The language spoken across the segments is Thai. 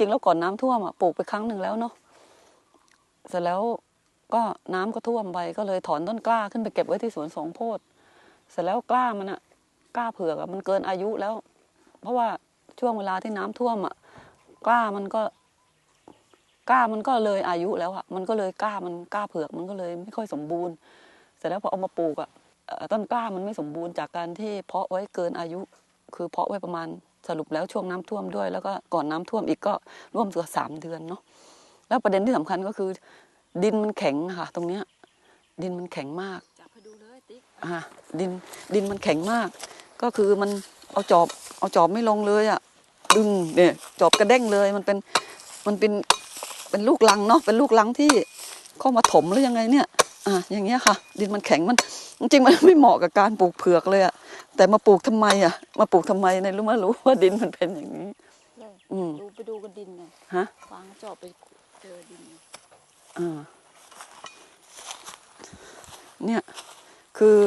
ริง ๆ แล้วก่อนน้ำท่วมอะปลูกไปครั้งหนึ่งแล้วเนาะเสร็จแล้วก็น้ำก็ท่วมไปก็เลยถอนต้นกล้าขึ้นไปเก็บไว้ที่สวนสองโพธิ์เสร็จแล้วกล้ามันอะกล้าเผือกอะมันเกินอายุแล้ว เพราะว่าช่วงเวลาที่น้ำท่วมอะกล้ามันก็กล้ามันก็เลยอายุแล้วอะมันก็เลยกล้ามันกล้าเผือกมันก็เลยไม่ค่อยสมบูรณ์ เสร็จแล้วพอเอามาปลูกอะต้นกล้ามันไม่สมบูรณ์จากการที่เพาะไว้เกินอายุ คือเพาะไว้ประมาณ สรุปแล้วช่วงน้ำท่วมด้วย แล้วก็ก่อนน้ำท่วมอีกก็ร่วมเกือบสามเดือนเนาะแล้วประเด็นที่สำคัญก็คือ ดินมันแข็งค่ะ ตรงเนี้ยดินมันแข็งมากจับให้ดูเลยติ๊กอะดินดินมันแข็งมาก ก็คือมันเอาจอบเอาจอบไม่ลงเลยอะดึงเนี่ยจอบกระเด้งเลยมันเป็นมันเป็นเป็นลูกลังเนาะเป็นลูกลังที่เข้ามาถมหรือยังไงเนี่ย อะอย่างเงี้ยค่ะ ดินมันแข็งมันจริงๆมันไม่เหมาะกับการปลูกเผือกเลยอะแต่มาปลูกทำไมอะมาปลูกทำไมในรู้มารู้ว่าดินมันเป็นอย่างนี้เลยอืมดูไปดูกันดินไงฮะวางจอบไปเจอดินไงอ่าเนี่ยคือ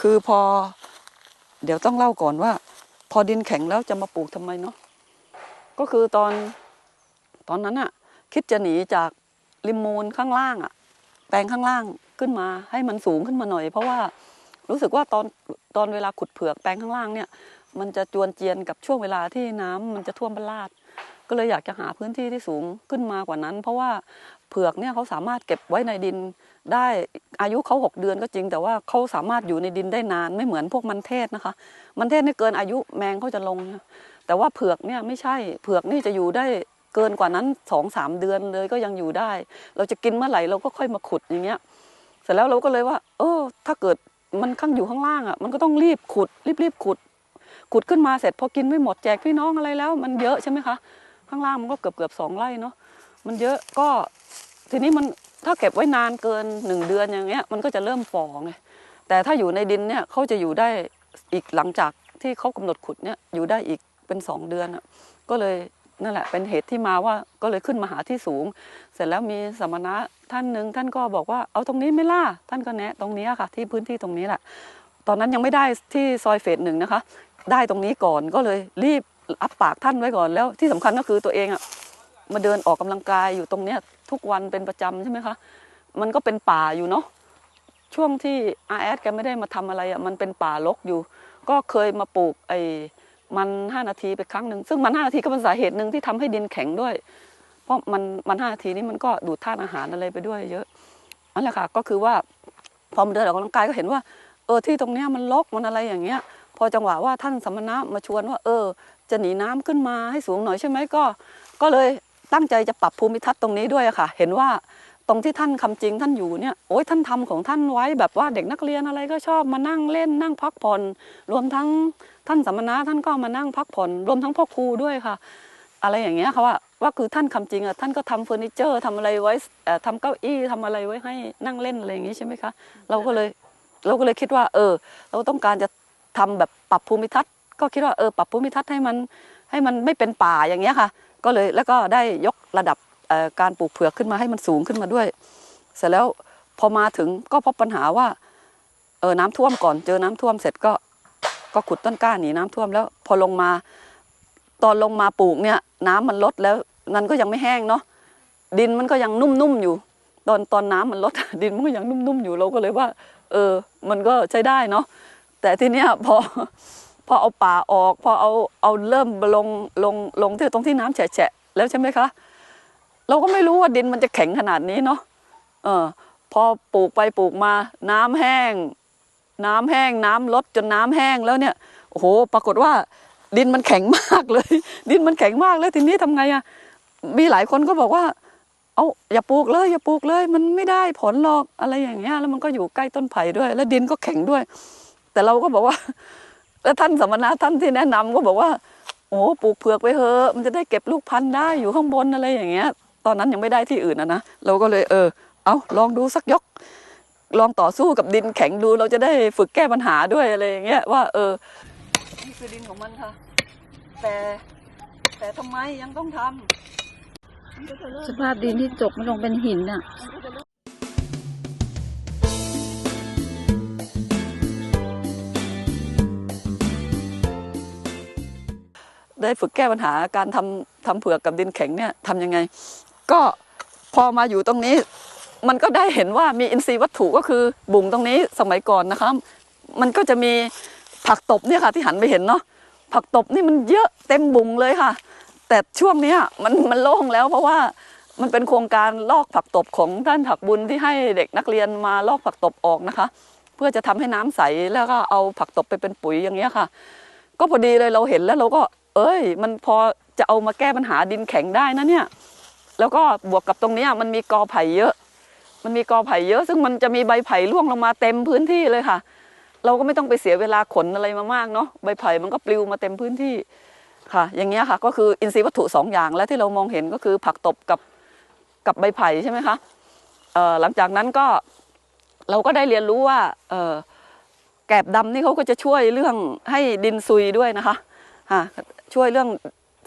คือพอ เดี๋ยวต้องเล่าก่อนว่า พอดินแข็งแล้วจะมาปลูกทำไมเนาะก็คือตอนตอนนั้นอะคิดจะหนีจากริมมูลข้างล่างอะ แปลงข้างล่างขึ้นมาให้มันสูงขึ้นมาหน่อย เพราะว่ารู้สึกว่าตอนตอนเวลาขุดเผือกแปลงข้างล่างเนี่ย มันจะจวนเจียนกับช่วงเวลาที่น้ำมันจะท่วมบ้านลาด ก็เลยอยากจะหาพื้นที่ที่สูงขึ้นมากว่านั้น เพราะว่าเผือกเนี่ยเขาสามารถเก็บไว้ในดินได้อายุเขาหกเดือนก็จริง แต่ว่าเขาสามารถอยู่ในดินได้นานไม่เหมือนพวกมันเทศนะคะ มันเทศนี่เกินอายุแมงเขาจะลง แต่ว่าเผือกเนี่ยไม่ใช่เผือกนี่จะอยู่ได้ เกินกว่านั้นสองสามเดือนเลยก็ยังอยู่ได้ เราจะกินเมื่อไหร่เราก็ค่อยมาขุดอย่างเงี้ย เสร็จแล้วเราก็เลยว่า เออ ถ้าเกิดมันข้างอยู่ข้างล่างอะ มันก็ต้องรีบขุด รีบรีบขุด ขุดขึ้นมาเสร็จพอกินไม่หมดแจกพี่น้องอะไรแล้ว มันเยอะใช่ไหมคะ ข้างล่างมันก็เกือบเกือบสองไร่เนาะมันเยอะก็ทีนี้มันถ้าเก็บไว้นานเกินหนึ่งเดือนอย่างเงี้ย มันก็จะเริ่มฝ่อไงแต่ถ้าอยู่ในดินเนี่ยเขาจะอยู่ได้อีกหลังจากที่เขากำหนดขุดเนี่ยอยู่ได้อีกเป็นสองเดือนอะก็เลย นั่นแหละเป็นเหตุที่มาว่าก็เลยขึ้นมาหาที่สูง เสร็จแล้วมีสมณะท่านหนึ่งท่านก็บอกว่าเอาตรงนี้ไหม่ล่ะท่านก็แนะตรงนี้ค่ะ ที่พื้นที่ตรงนี้แหละ ตอนนั้นยังไม่ได้ที่ซอยเฟสหนึ่งนะคะ ได้ตรงนี้ก่อนก็เลยรีบอัปปากท่านไว้ก่อนแล้วที่สำคัญก็คือตัวเองอะมาเดินออกกำลังกายอยู่ตรงเนี้ยทุกวันเป็นประจำใช่ไหมคะมันก็เป็นป่าอยู่เนาะช่วงที่อาแอดแกไม่ได้มาทำอะไรอะมันเป็นป่ารกอยู่ ก็เคยมาปลูกไอ มันห้านาทีไปครั้งหนึ่งซึ่งมันห้านาทีก็เป็นสาเหตุหนึ่งที่ทำให้ดินแข็งด้วย เพราะมันมันห้านาทีนี้มันก็ดูดธาตุอาหารอะไรไปด้วยเยอะนั่นแหละค่ะก็คือว่าพอมาเดินออกกำลังกายก็เห็นว่า เออที่ตรงเนี้ยมันรกมันอะไรอย่างเงี้ย พอจังหวะว่าท่านสมณะมาชวนว่า เออ จะหนีน้ำขึ้นมาให้สูงหน่อยใช่ไหมก็ ก็เลยตั้งใจจะปรับภูมิทัศน์ตรงนี้ด้วยค่ะ เห็นว่า รงที่ท่านคำจริงท่านอยู่เนี่ยโอ้ยท่านทำของท่านไว้แบบว่าเด็กนักเรียนอะไรก็ชอบมานั่งเล่นนั่งพักผ่อนรวมทั้งท่านสมณะท่านก็มานั่งพักผ่อน รวมทั้งพ่อครูด้วยค่ะ อะไรอย่างเงี้ยค่ะว่าว่าคือท่านคำจริงอะท่านก็ทำเฟอร์นิเจอร์ทำอะไรไว้เอ่อทำเก้าอี้ทำอะไรไว้ให้นั่งเล่นอะไรอย่างงี้ใช่ไหมคะเราก็เลยเราก็เลยคิดว่า เออ เราต้องการจะทำแบบปรับภูมิทัศน์ ก็คิดว่าเออปรับภูมิทัศน์ให้มันให้มันไม่เป็นป่าอย่างเงี้ยค่ะ ก็เลยแล้วก็ได้ยกระดับ การปลูกเผือกขึ้นมาให้มันสูงขึ้นมาด้วย เสร็จแล้วพอมาถึงก็พบปัญหาว่าเออน้ำท่วมก่อนเจอน้ำท่วมเสร็จก็ก็ขุดต้นกล้าหนีน้ำท่วมแล้วพอลงมา ตอนลงมาปลูกเนี่ย น้ำมันลดแล้วมันก็ยังไม่แห้งเนาะดินมันก็ยังนุ่มๆอยู่ ตอนตอนน้ำมันลดดินมันก็ยังนุ่มๆอยู่เราก็เลยว่า เออ มันก็ใช้ได้เนาะแต่ทีเนี้ยพอพอเอาป่าออก พอเอาเอาเริ่มลงลงลงที่ตรงที่น้ำแฉะแล้วใช่ไหมคะ เราก็ไม่รู้ว่าดินมันจะแข็งขนาดนี้เนาะเออพอปลูกไปปลูกมา น้ำแห้ง น้ำแห้งน้ำลดจนน้ำแห้งแล้วเนี่ยโอ้โหปรากฏว่า ดินมันแข็งมากเลย ดินมันแข็งมากแล้วทีนี้ทำไงอะมีหลายคนก็บอกว่า เอาอย่าปลูกเลย อย่าปลูกเลย มันไม่ได้ผลหรอกอะไรอย่างเงี้ยแล้วมันก็อยู่ใกล้ต้นไผ่ด้วย แล้วดินก็แข็งด้วย แต่เราก็บอกว่า แล้วท่านสมณะท่านที่แนะนำก็บอกว่าโอ้ปลูกเผือกไปเถอะมันจะได้เก็บลูกพันธุ์ได้อยู่ข้างบนอะไรอย่างเงี้ย ตอนนั้นยังไม่ได้ที่อื่นนะนะเราก็เลยเออ เอาลองดูสักยก ลองต่อสู้กับดินแข็งดู เราจะได้ฝึกแก้ปัญหาด้วยอะไรอย่างเงี้ยว่า เออนี่คือดินของมันค่ะ แต่แต่ทำไมยังต้องทำมันก็จะเริ่มสภาพดินที่จกมันลงเป็นหินอะมันก็จะเริ่มได้ฝึกแก้ปัญหาการทำทำเผือกกับดินแข็งเนี่ยทำยังไง ก็พอมาอยู่ตรงนี้ มันก็ได้เห็นว่ามีอินทรีย์วัตถุก็คือบุ่งตรงนี้สมัยก่อนนะคะ มันก็จะมีผักตบเนี่ยค่ะที่หันไปเห็นเนาะผักตบนี่มันเยอะเต็มบุ่งเลยค่ะ แต่ช่วงนี้มันมันโล่งแล้วเพราะว่ามันเป็นโครงการลอกผักตบของท่านผักบุญที่ให้เด็กนักเรียนมาลอกผักตบออกนะคะ เพื่อจะทำให้น้ำใสแล้วก็เอาผักตบไปเป็นปุ๋ยอย่างเงี้ยค่ะ ก็พอดีเลยเราเห็นแล้วเราก็ เอ้ย มันพอจะเอามาแก้ปัญหาดินแข็งได้นะเนี่ย แล้วก็บวกกับตรงนี้มันมีกอไผ่เยอะ มันมีกอไผ่เยอะ ซึ่งมันจะมีใบไผ่ร่วงลงมาเต็มพื้นที่เลยค่ะ เราก็ไม่ต้องไปเสียเวลาขนอะไรมามากเนาะใบไผ่มันก็ปลิวมาเต็มพื้นที่ค่ะ อย่างเงี้ยค่ะก็คืออินทรีย์วัตถุสองอย่างแล้วที่เรามองเห็นก็คือผักตบกับกับใบไผ่ใช่ไหมคะหลังจากนั้นก็เราก็ได้เรียนรู้ว่าแกบดำนี่เขาก็จะช่วยเรื่องให้ดินซุยด้วยนะคะะช่วยเรื่อง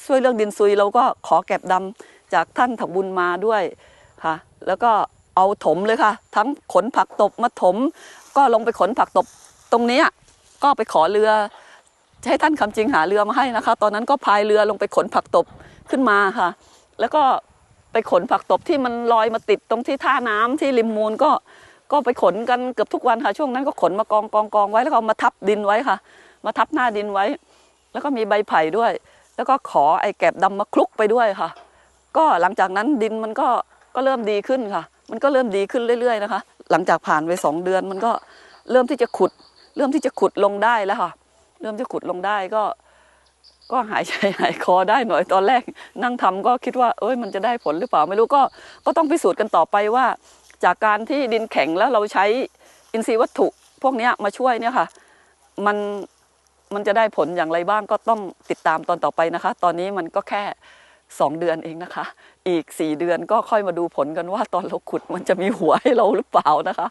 ช่วยเรื่องดินซุยเราก็ขอแกบดำ จากท่านถักบุญมาด้วยค่ะ แล้วก็เอาถมเลยค่ะ ทั้งขนผักตบมาถม ก็ลงไปขนผักตบตรงนี้ก็ไปขอเรือให้ท่านคำจริงหาเรือมาให้นะคะ ตอนนั้นก็พายเรือลงไปขนผักตบขึ้นมาค่ะ แล้วก็ไปขนผักตบที่มันลอยมาติดตรงที่ท่าน้ำที่ริมมูลก็ก็ไปขนกันเกือบทุกวันค่ะ ช่วงนั้นก็ขนมากองกองกองไว้แล้วก็มาทับดินไว้ค่ะ มาทับหน้าดินไว้ แล้วก็มีใบไผ่ด้วย แล้วก็ขอไอ้แกบดำมาคลุกไปด้วยค่ะ ก็หลังจากนั้นดินมันก็ก็เริ่มดีขึ้นค่ะ มันก็เริ่มดีขึ้นเรื่อย ๆ นะคะ หลังจากผ่านไปสองเดือนมันก็เริ่มที่จะขุด เริ่มที่จะขุดลงได้แล้วค่ะ เริ่มจะขุดลงได้ก็ ก็หายใจหายคอได้หน่อยตอนแรก นั่งทำก็คิดว่า เอ้ยมันจะได้ผลหรือเปล่าไม่รู้ก็ ก็ต้องพิสูจน์กันต่อไปว่า จากการที่ดินแข็งแล้วเราใช้อินทรีย์วัตถุพวกนี้มาช่วยเนี่ยค่ะ มันมันจะได้ผลอย่างไรบ้างก็ต้องติดตามตอนต่อไปนะคะ ตอนนี้มันก็แค่ สองเดือนเองนะคะ อีกสี่เดือนก็ค่อยมาดูผลกันว่าตอนเราขุดมันจะมีหัวให้เราหรือเปล่านะคะ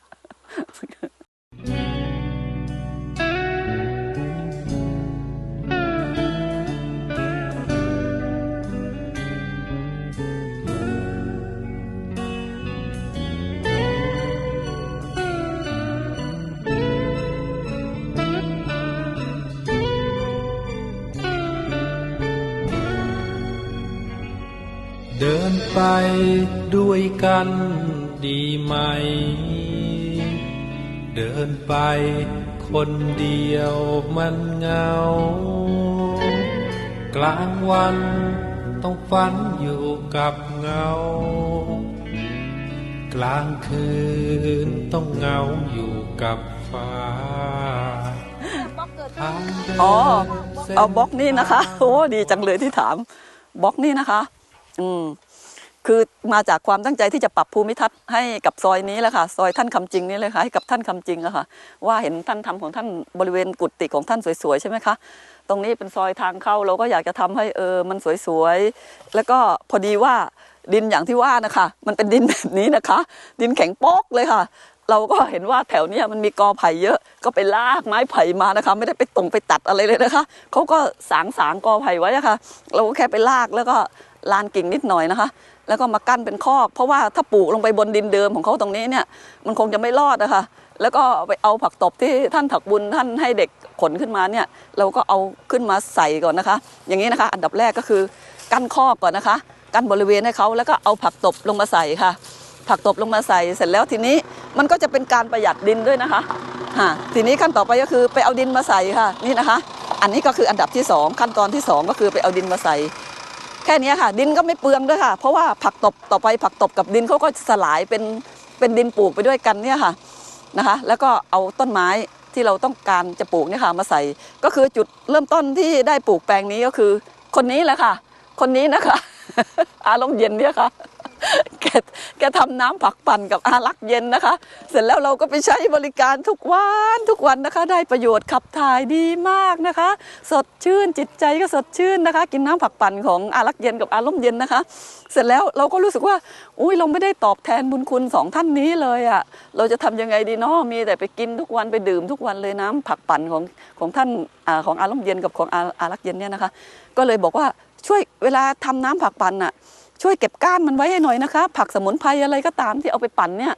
ไปด้วยกันดีไหม เดินไปคนเดียวมันเหงา กลางวันต้องฝันอยู่กับเงา กลางคืนต้องเหงาอยู่กับฟ้าอ๋อเอาบล็อกนี่นะคะ โอ้ดีจังเลยที่ถามบล็อกนี่นะคะ อืม คือมาจากความตั้งใจที่จะปรับภูมิทัศน์ให้กับซอยนี้แหละค่ะซอยท่านคำจริงนี่เลยค่ะให้กับท่านคำจริงอะค่ะ ว่าเห็นท่านทำของท่านบริเวณกุฏิของท่านสวยๆใช่ไหมคะตรงนี้เป็นซอยทางเข้าเราก็อยากจะทำให้เออมันสวยๆแล้วก็พอดีว่าดินอย่างที่ว่านะคะ มันเป็นดินแบบนี้นะคะ ดินแข็งโป๊กเลยค่ะ เราก็เห็นว่าแถวเนี้ยมันมีกอไผ่เยอะ ก็ไปลากไม้ไผ่มานะคะ ไม่ได้ไปตรงไปตัดอะไรเลยนะคะเขาก็สางสางกอไผ่ไว้อะค่ะ เราก็แค่ไปลากแล้วก็ลานกิ่งนิดหน่อยนะคะ แล้วก็มากั้นเป็นคอก เพราะว่าถ้าปลูกลงไปบนดินเดิมของเขาตรงนี้เนี่ยมันคงจะไม่รอดนะคะแล้วก็ไปเอาผักตบที่ท่านถักบุญท่านให้เด็กขนขึ้นมาเนี่ยเราก็เอาขึ้นมาใส่ก่อนนะคะ อย่างนี้นะคะ อันดับแรกก็คือกั้นคอกก่อนนะคะ กั้นบริเวณให้เขาแล้วก็เอาผักตบลงมาใส่ค่ะ ผักตบลงมาใส่เสร็จแล้วทีนี้มันก็จะเป็นการประหยัดดินด้วยนะคะฮะทีนี้ขั้นต่อไปก็คือไปเอาดินมาใส่ค่ะนี่นะคะ อันนี้ก็คืออันดับที่สองขั้นตอนที่สองก็คือไปเอาดินมาใส่ แค่นี้ค่ะ ดินก็ไม่เปลืองด้วยค่ะ เพราะว่าผักตบต่อไปผักตบกับดินเขาก็สลายเป็นเป็นดินปลูกไปด้วยกันเนี่ยค่ะนะคะ แล้วก็เอาต้นไม้ที่เราต้องการจะปลูกเนี่ยค่ะมาใส่ ก็คือจุดเริ่มต้นที่ได้ปลูกแปลงนี้ก็คือ คนนี้แหละค่ะ คนนี้นะคะ อารมณ์เย็นเนี่ยค่ะ แกแกทำน้ำผักปั่นกับอารักเย็นนะคะ เสร็จแล้วเราก็ไปใช้บริการทุกวันทุกวันนะคะ ได้ประโยชน์ขับถ่ายดีมากนะคะ สดชื่นจิตใจก็สดชื่นนะคะ กินน้ำผักปั่นของอารักเย็นกับอาร่มเย็นนะคะ เสร็จแล้วเราก็รู้สึกว่า อุ้ยเราไม่ได้ตอบแทนบุญคุณสองท่านนี้เลยอะ่ะเราจะทำยังไงดีเนาะมีแต่ไปกินทุกวันไปดื่มทุกวันเลยน้ำผักปั่นของของท่านอาของอาร่มเย็นกับของอาอารักเย็นเนี่ยนะคะ ก็เลยบอกว่าช่วยเวลาทำน้ำผักปั่นอะ ช่วยเก็บก้านมันไว้ให้หน่อยนะคะ ผักสมุนไพรอะไรก็ตามที่เอาไปปั่นเนี่ย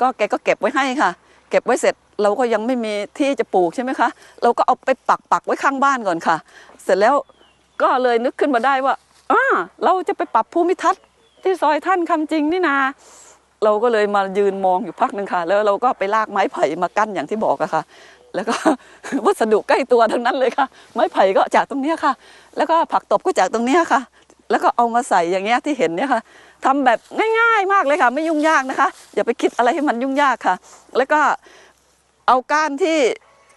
ก็แกก็เก็บไว้ให้ค่ะ เก็บไว้เสร็จเราก็ยังไม่มีที่จะปลูกใช่ไหมคะ เราก็เอาไปปักปักไว้ข้างบ้านก่อนค่ะ เสร็จแล้วก็เลยนึกขึ้นมาได้ว่าอ่าเราจะไปปรับภูมิทัศน์ที่ซอยท่านคำจริงนี่นาเราก็เลยมายืนมองอยู่พักหนึ่งค่ะ แล้วเราก็ไปลากไม้ไผ่มากั้นอย่างที่บอกอะค่ะ แล้วก็วัสดุใกล้ตัวทั้งนั้นเลยค่ะ ไม้ไผ่ก็จากตรงนี้ค่ะ แล้วก็ผักตบก็จากตรงนี้ค่ะ แล้วก็เอามาใส่อย่างเงี้ยที่เห็นเนี่ยค่ะทำแบบง่ายๆมากเลยค่ะ ไม่ยุ่งยากนะคะ อย่าไปคิดอะไรให้มันยุ่งยากค่ะ แล้วก็เอาก้านที่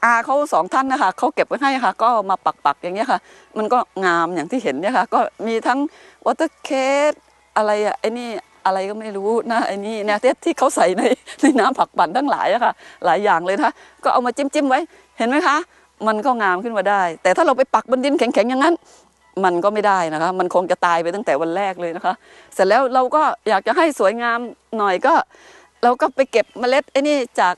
อาเขาสองท่านนะคะเขาเก็บไว้ให้ค่ะ ก็มาปักๆอย่างเงี้ยค่ะ มันก็งามอย่างที่เห็นเนี่ยค่ะ ก็มีทั้งวอเตอร์เคสอะไรอะไอ้นี่อะไรก็ไม่รู้นะไอ้นี่เนี่ยที่ที่เขาใส่ในในน้ำผักปั่นทั้งหลายอะค่ะ หลายอย่างเลยนะก็เอามาจิ้มจิ้มๆไว้เห็นไหมคะ มันก็งามขึ้นมาได้ แต่ถ้าเราไปปักบนดินแข็งๆอย่างนั้น มันก็ไม่ได้นะคะ มันคงจะตายไปตั้งแต่วันแรกเลยนะคะ เสร็จแล้วเราก็อยากจะให้สวยงามหน่อยก็ เราก็ไปเก็บเมล็ดไอ้นี่จาก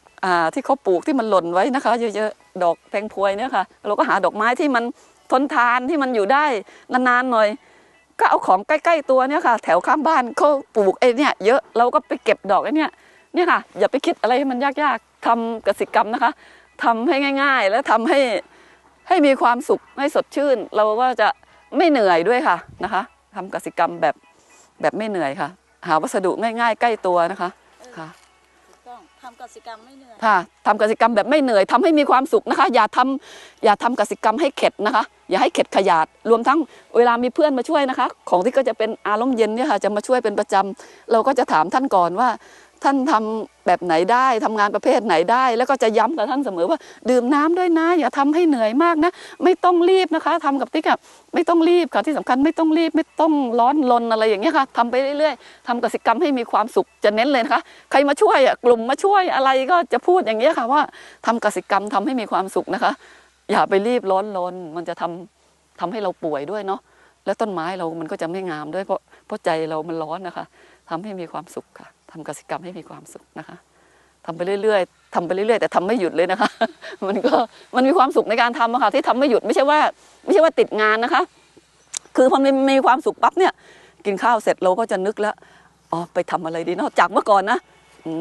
ที่เขาปลูกที่มันหล่นไว้นะคะ เยอะๆดอกแพงพวยเนี่ยค่ะ เราก็หาดอกไม้ที่มันทนทานที่มันอยู่ได้นานๆหน่อย ก็เอาของใกล้ ๆ ตัวเนี่ยค่ะ แถวข้างบ้านเขาปลูกไอ้นี่เยอะเราก็ไปเก็บดอกไอ้นี่เนี่ยค่ะ อย่าไปคิดอะไรให้มันยากๆทำกสิกรรมนะคะทำให้ง่าย ๆ แล้วทำให้ให้มีความสุขให้สดชื่น เราก็จะ ไม่เหนื่อยด้วยค่ะนะคะทำกสิกรรมแบบแบบไม่เหนื่อยค่ะ หาวัสดุง่ายๆ ใกล้ตัวนะคะค่ะถูกต้องทำกสิกรรมไม่เหนื่อยค่ะทำกสิกรรมแบบไม่เหนื่อยทำให้มีความสุขนะคะ อย่าทำอย่าทำกสิกรรมให้เข็ดนะคะ อย่าให้เข็ดขยาดรวมทั้งเวลามีเพื่อนมาช่วยนะคะ ของที่ก็จะเป็นอารมณ์เย็นเนี่ยค่ะจะมาช่วยเป็นประจำเราก็จะถามท่านก่อนว่า ท่านทำแบบไหนได้ทำงานประเภทไหนได้ แล้วก็จะย้ำกับท่านเสมอว่า ดื่มน้ำด้วยนะ อย่าทำให้เหนื่อยมากนะ ไม่ต้องรีบนะคะทำกับติ๊กอะไม่ต้องรีบค่ะที่สำคัญไม่ต้องรีบไม่ต้องร้อนรนอะไรอย่างเงี้ยค่ะทำไปเรื่อยๆทำกสิกรรมให้มีความสุขจะเน้นเลยนะคะ ใครมาช่วยอะกลุ่มมาช่วยอะไรก็จะพูดอย่างเงี้ยค่ะ ว่าทำกสิกรรมทำให้มีความสุขนะคะ อย่าไปรีบร้อนรนมันจะทำทำให้เราป่วยด้วยเนาะแล้วต้นไม้เรามันก็จะไม่งามด้วยเพราะเพราะใจเรามันร้อนนะคะทำให้มีความสุขค่ะ ทำกสิกรรมให้มีความสุขนะคะทำไปเรื่อยๆทำไปเรื่อยๆ แต่ทำไม่หยุดเลยนะคะ มันก็มันมีความสุขในการทำอะค่ะที่ทำไม่หยุดไม่ใช่ว่า ไม่ใช่ว่าติดงานนะคะ คือพอมันมีความสุขปั๊บเนี่ย กินข้าวเสร็จเราก็จะนึกแล้วอ๋อไปทำอะไรดีนอกจากเมื่อก่อนนะ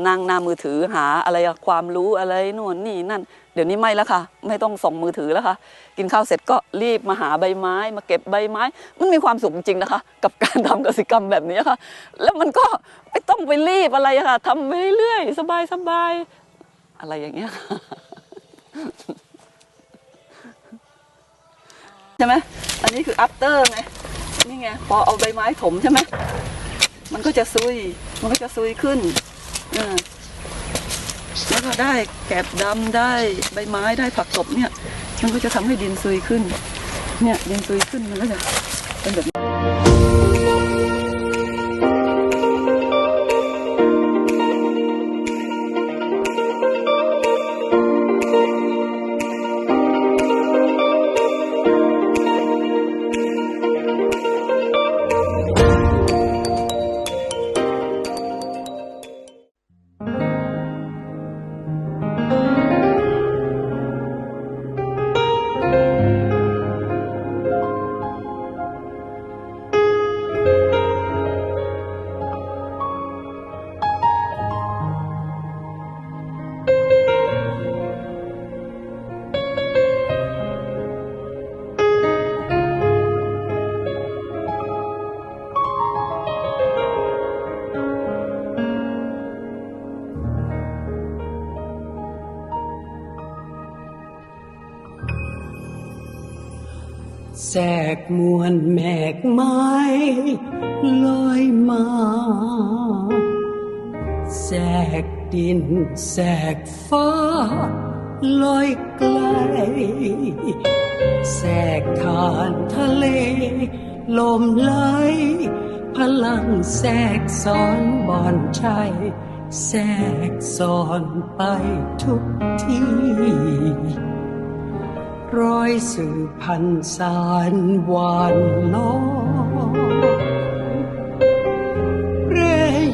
นั่งหน้ามือถือหาอะไรความรู้อะไรนู่นนี่นั่น เดี๋ยวนี้ไม่แล้วค่ะ ไม่ต้องส่งมือถือแล้วค่ะ กินข้าวเสร็จก็รีบมาหาใบไม้ มาเก็บใบไม้ มันมีความสุขจริงนะคะ กับการทำกสิกรรมแบบนี้ค่ะ แล้วมันก็ไม่ต้องไปรีบอะไรค่ะทำไปเรื่อยๆสบายอะไรอย่างเงี้ยใช่ไหมอันนี้คือ after ไงนี่ไงพอเอาใบไม้ถมใช่ไหมมันก็จะซุยมันก็จะซุยขึ้น แล้วก็ได้แกบดำได้ใบไม้ได้ผักตบเนี่ย มันก็จะทำให้ดินซุยขึ้น เนี่ยดินซุยขึ้นมันก็จะเป็นแบบนี้ แทรกมวลแมกไม้ลอยมาแทรกดินแทรกฟ้าลอยไกลแทรกทานทะเล ลมไหลพลังแทรกซ้อนบอนชัยแทรกซ้อนไปทุกที่ ร้อยสื่อพันสารหวานล้อเร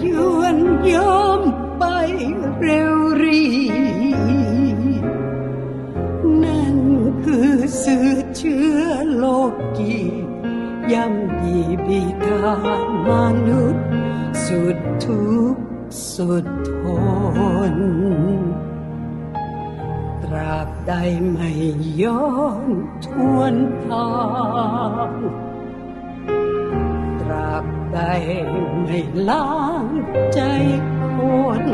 ยวนย้อมไปเร็วรี นั่นคือสื่อเชื้อโลกีย่ำยีบีทามนุษย์ สุดทุกข์สุดทน ราบใดไม่ย้อนทวนทางตราบใดไม่ล้างใจคน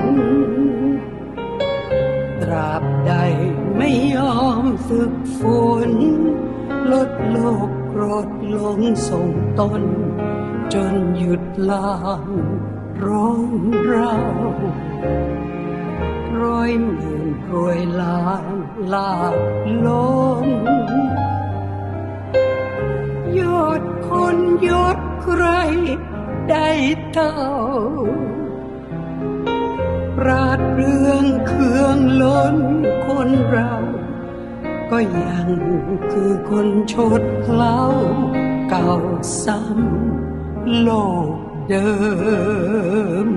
ตราบใดไม่ยอมฝึกฝนลดโลกโกรธลงส่งตน จนหยุดลางร้องเรา ร้อยหมื่นรวยล้านลาบล้นยอดคนยอดใครได้เท่า ปราดเรื่องเครื่องล้นคนเรา ก็ยังคือคนชดเล้าเก่าซ้ำโลกเดิม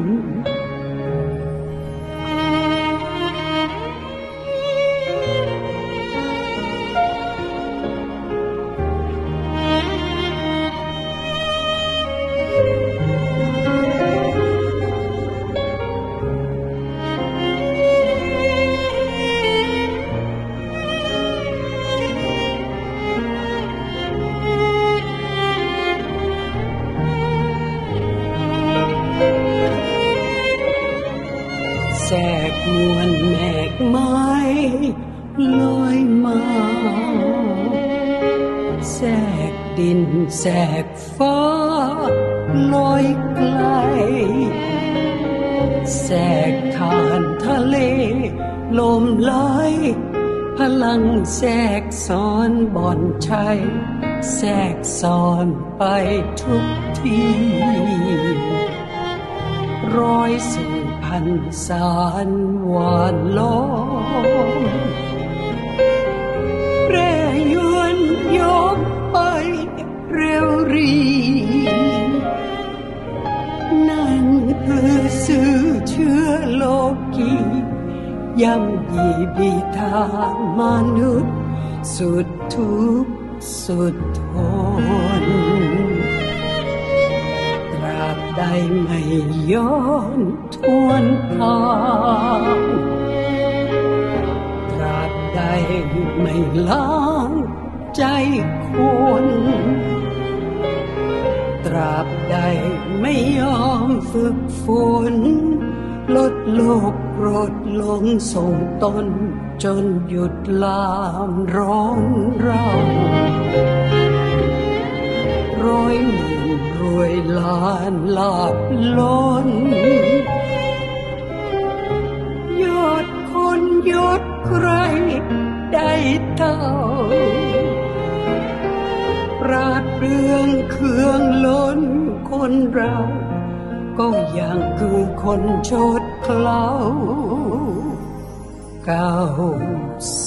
มวลแมกไม้ลอยมาแทรกดินแทรกฟ้าลอยไกลแทรกทานทะเล ลมไหลพลังแทรกซ้อนบ่อนชัยแทรกซ้อนไปทุกที่รอยสื่ อพันสารหวานล้อมแร่ยวนยกไปเร็วรี นั่นคือสื่อเชื้อโลกีย่ำยีบีทามนุษย์ สุดทุกข์สุดท ไม่ย้อนทวนทางตราบใดไม่ล้างใจคนตราบใดไม่ยอมฝึกฝนลดโลกโกรธลงส่งตน จนหยุดลามร้องเราร้อยหมื่นร วยลานลาบล้นยอดคนยอดใครได้เท่าปราดเรื่องเครื่องล้นคนเรา ก็ยังคือคนโชดเคล้าเก่า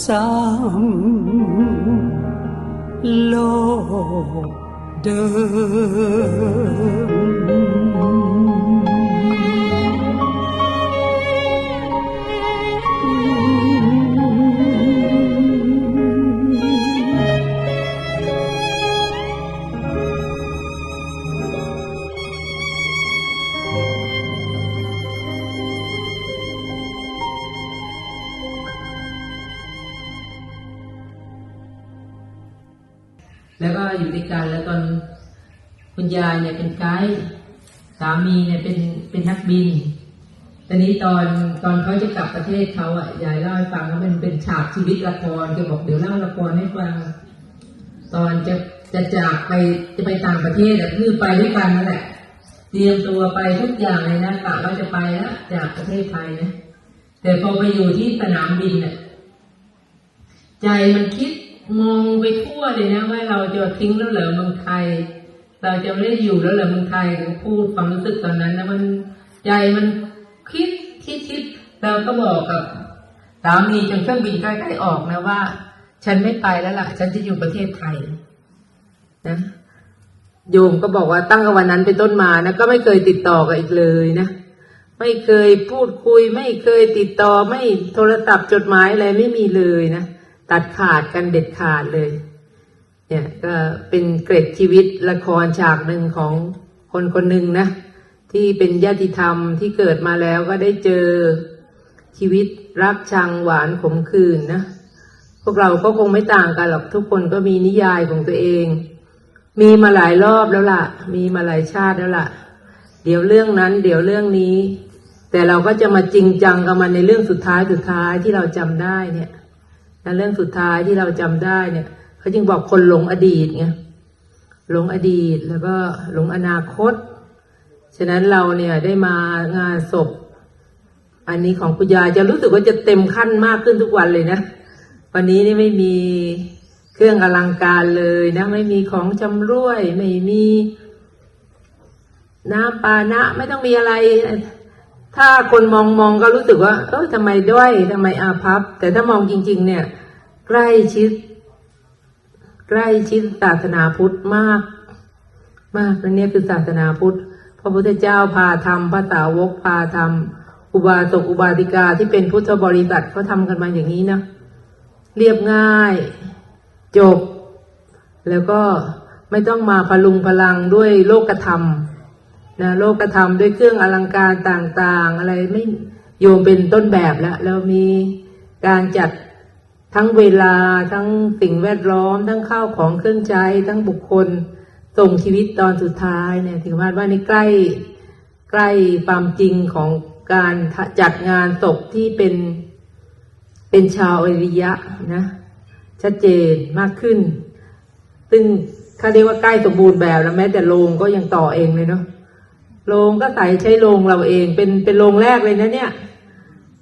ซ้ำโลก เแล้วก็อยู่ด้วยกันแล้วตอนคุณยายเนี่ยเป็นไกด์สามีเนี่ยเป็นเป็นนักบินตอนนี้ตอนตอนเขาจะกลับประเทศเขาอะยายเล่าให้ฟังว่ามันเป็นฉากชีวิตละครแกบอกเดี๋ยวเล่าละครให้ฟังตอนจะจะจากไปจะไปต่างประเทศอะคือไปด้วยกันนั่นแหละเตรียมตัวไปทุกอย่างเลยนะกะว่าจะไปแล้วจากประเทศไทยนะแต่พอไปอยู่ที่สนามบินเนี่ยใจมันคิด มองไปทั่วเลยนะว่าเราจะทิ้งแล้วเหรอเมืองไทย เราจะไม่ได้อยู่แล้วเหรอเมืองไทยก็พูดความรู้สึกตอนนั้นนะมันใจมันคิดคิดคิดเราก็บอกกับสามีจนเครื่องบินใกล้ๆออกนะว่า ฉันไม่ไปแล้วล่ะ ฉันจะอยู่ประเทศไทยนะโยมก็บอกว่าตั้งแต่วันนั้นเป็นต้นมานะก็ไม่เคยติดต่อกันอีกเลยนะไม่เคยพูดคุย ไม่เคยติดต่อไม่โทรศัพท์จดหมายอะไรไม่มีเลยนะ ตัดขาดกันเด็ดขาดเลย เนี่ยก็เป็นเกร็ดชีวิตละครฉากหนึ่งของคนคนหนึ่งนะ ที่เป็นญาติธรรมที่เกิดมาแล้วก็ได้เจอชีวิตรักชังหวานขมขื่นนะพวกเราก็คงไม่ต่างกันหรอกทุกคนก็มีนิยายของตัวเอง มีมาหลายรอบแล้วล่ะ มีมาหลายชาติแล้วล่ะ เดี๋ยวเรื่องนั้น เดี๋ยวเรื่องนี้ แต่เราก็จะมาจริงจังกับมันในเรื่องสุดท้ายสุดท้ายที่เราจำได้เนี่ย นะเรื่องสุดท้ายที่เราจำได้เนี่ยเขาจึงบอกคนหลงอดีตไงหลงอดีตแล้วก็หลงอนาคต ฉะนั้นเราเนี่ยได้มางานศพ อันนี้ของคุณยายจะรู้สึกว่าจะเต็มขั้นมากขึ้นทุกวันเลยนะ วันนี้นี่ไม่มีเครื่องอลังการเลยนะ ไม่มีของจำรวย ไม่มีน้ำปานะ ไม่ต้องมีอะไร ถ้าคนมองมองก็รู้สึกว่าเออทำไมด้อยทำไมอาภัพแต่ถ้ามองจริง ๆ เนี่ย ใกล้ชิด ใกล้ชิดศาสนาพุทธมาก มากนั่นเนี่ยคือศาสนาพุทธพระพุทธเจ้าพาทำพระสาวกพาทำอุบาสกอุบาสิกาที่เป็นพุทธบริษัทเขาทำกันมาอย่างนี้นะเรียบง่าย จบ แล้วก็ไม่ต้องมาพลุงพลังด้วยโลกธรรม นะโลกธรรมด้วยเครื่องอลังการต่างๆ อะไรไม่โยมเป็นต้นแบบแล้วแล้วมีการจัดทั้งเวลาทั้งสิ่งแวดล้อม ทั้งข้าวของเครื่องใช้ทั้งบุคคลส่งชีวิตตอนสุดท้ายเนี่ยถึงว่าว่านี่ใกล้ใกล้ความจริงของการจัดงานศพที่เป็นเป็นชาวอริยะนะชัดเจนมากขึ้น ซึ่งเขาเรียกว่าใกล้สมบูรณ์แบบแล้วแม้แต่โรงก็ยังต่อเองเลยเนาะ โรงก็ใส่ใช้โรงเราเอง เป็นเป็นโรงแรกเลยนะเนี่ย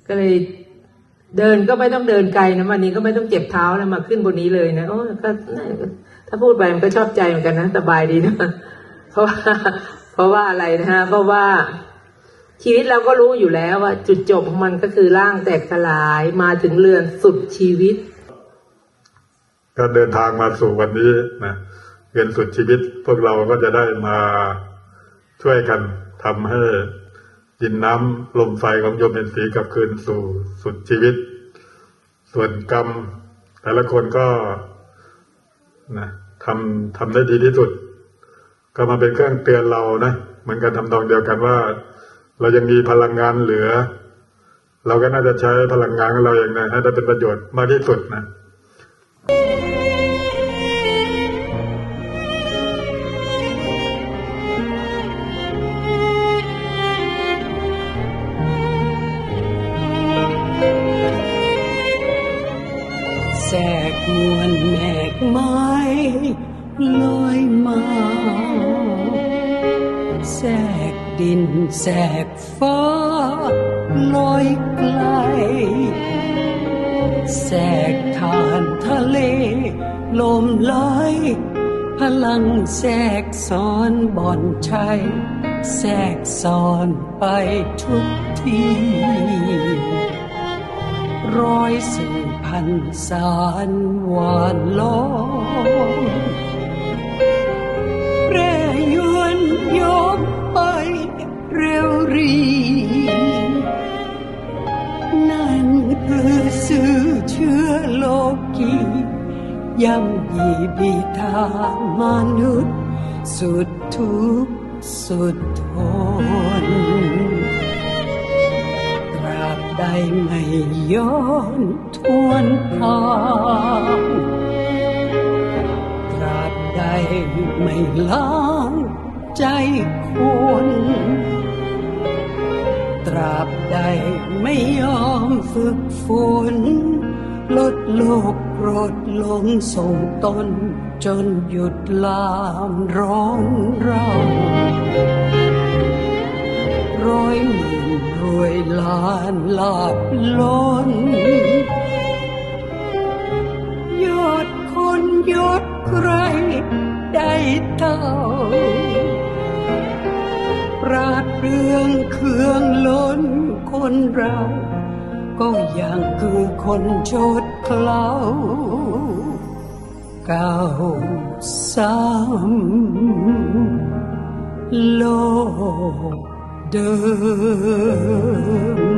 ก็เลยเดินก็ไม่ต้องเดินไกลนะวันนี้ก็ไม่ต้องเจ็บเท้าแล้วมาขึ้นบนนี้เลยนะโอ้ก็ถ้าพูดไปมันก็ชอบใจเหมือนกันนะสบายดีนะเพราะว่าเพราะว่าอะไรนะฮะเพราะว่าชีวิตเราก็รู้อยู่แล้วว่า จุดจบของมันก็คือร่างแตกสลายมาถึงเรือนสุดชีวิต ก็เดินทางมาสู่วันนี้นะเรียนสุดชีวิตพวกเราก็จะได้มา ช่วยกันทำให้ดินน้ำลมไฟของโยมเป็นสีกลับคืนสู่สุดชีวิต ส่วนกรรม แต่ละคนก็นะทำทำได้ดีที่สุด ก็มาเป็นเครื่องเตือนเรานะเหมือนกันทำนองเดียวกันว่า เรายังมีพลังงานเหลือ เราก็น่าจะใช้พลังงานของเราเองนะให้ได้เป็นประโยชน์มากที่สุดนะ แทรกมวลแมกไม้ลอยมาแทรกดินแทรกฟ้าลอยไกลแทรกทานทะเล ลมไหลพลังแทรกซ้อนบ่อนชัยแทรกซ้อนไปทุกทีร้อยสื่อ พันสารหวานล้อมแร่ยวนยกไปเร็วรี นั่นคือสื่อเชื้อโลกีย่ำยีบีทามนุษย์ สุดทุกข์สุดทน ใดไม่ย้อนทวนทางตราบใดไม่ล้างใจคนตราบใดไม่ยอมฝึกฝนลดโลกโกรธลงส่งตน จนหยุดลามร้องเราร้อยมื่น รวยล้านลาบล้น ยอดคนยอดใครได้เต้าปราดเรื่องเครื่องล้นคนเรา ก็ยังคือคนโชดเคล้าเก่าซ้ำโลก เดิม